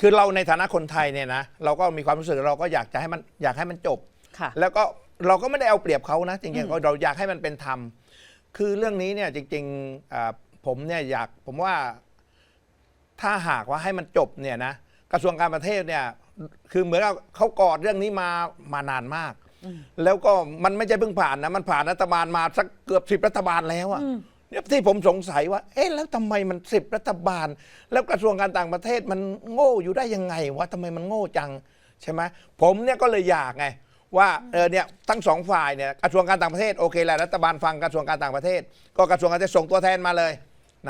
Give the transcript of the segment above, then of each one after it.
คือเราในฐานะคนไทยเนี่ยนะเราก็มีความรู้สึกเราก็อยากจะให้มันอยากให้มันจบ ค่ะ แล้วก็เราก็ไม่ได้เอาเปรียบเขานะจริงๆเราอยากให้มันเป็นธรรม คือเรื่องนี้เนี่ยจริงๆอ่าผมเนี่ยอยากผมว่าถ้าหากว่าให้มันจบเนี่ยนะกระทรวงการประเทศเนี่ยคือเหมือนกับเขากอดเรื่องนี้มามานานมาก แล้วก็มันไม่ใช่เพิ่งผ่านนะมันผ่านรัฐบาลมาสักเกือบสิบรัฐบาลแล้วอะ เนี่ยที่ผมสงสัยว่า เอ๊ะแล้วทำไมมันสิบรัฐบาล แล้วกระทรวงการต่างประเทศมันโง่อยู่ได้ยังไงวะทำไมมันโง่จังใช่ไหมผมเนี่ยก็เลยอยากไงว่าเออเนี่ยทั้งสองฝ่ายเนี่ยกระทรวงการต่างประเทศโอเคแหละรัฐบาลฟังกระทรวงการต่างประเทศ ก็กระทรวงการจะส่งตัวแทนมาเลย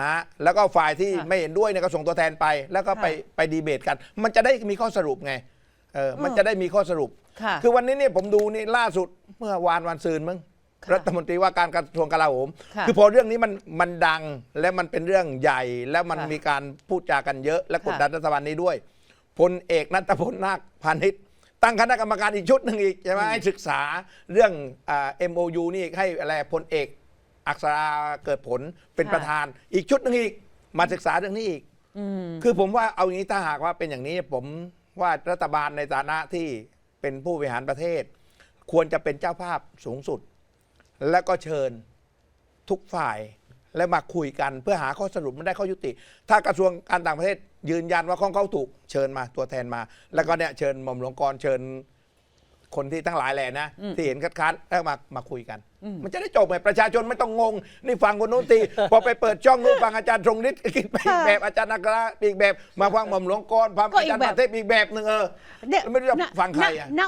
นะแล้วก็ฝ่ายที่ค่ะไม่เห็นด้วยเนี่ยก็ส่งตัวแทนไป แล้วก็ไปค่ะไปดีเบตกัน มันจะได้มีข้อสรุปไงเออมันจะได้มีข้อสรุป ค่ะ คือวันนี้เนี่ยผมดูนี่ล่าสุดเมื่อวานวันซืนมั้งค่ะ รัฐมนตรีว่าการกระทรวงกลาโหม ค่ะคือพอเรื่องนี้มันมันดังและมันเป็นเรื่องใหญ่แล้วมันค่ะมีการพูดจากันเยอะ และกดค่ะดันรัฐบาลนี้ด้วยพลเอกนัทพลนาคพาณิชย์ตั้งคณะกรรมการอีกชุดหนึ่งอีกใช่ไหมให้ศึกษาเรื่องอ่า MOU นี่ให้อะไรพลเอก อักษราเกิดผลเป็นค่ะ ประธาน อีกชุดหนึ่งอีกมาศึกษาเรื่องนี้อีก อืม คือผมว่าเอาอย่างนี้ถ้าหากว่าเป็นอย่างนี้ผมว่ารัฐบาลในฐานะที่เป็นผู้บริหารประเทศ ควรจะเป็นเจ้าภาพสูงสุด และก็เชิญทุกฝ่ายและมาคุยกันเพื่อหาข้อสรุปมันได้ข้อยุติ ถ้ากระทรวงการต่างประเทศยืนยันว่าของเขาถูกเชิญมาตัวแทนมา แล้วก็เนี่ยเชิญหม่อมหลวงกรเชิญคนที่ทั้งหลายแหละนะอืมที่เห็นคัดค้านแล้วมามาคุยกันอืมมันจะได้จบไงประชาชนไม่ต้องงง นี่ฟังคนนู้นตี พอไปเปิดช่องนู้นฟังอาจารย์ทรงฤทธิ์คิดไปอีกแบบอาจารย์นักราอีกแบบ มาฟังหม่อมหลวงกรฟังก็อาอีกจารย์แบบประเทศอีกแบบหนึ่งเออเนี่ยไม่รู้จะฟังใครอะณณ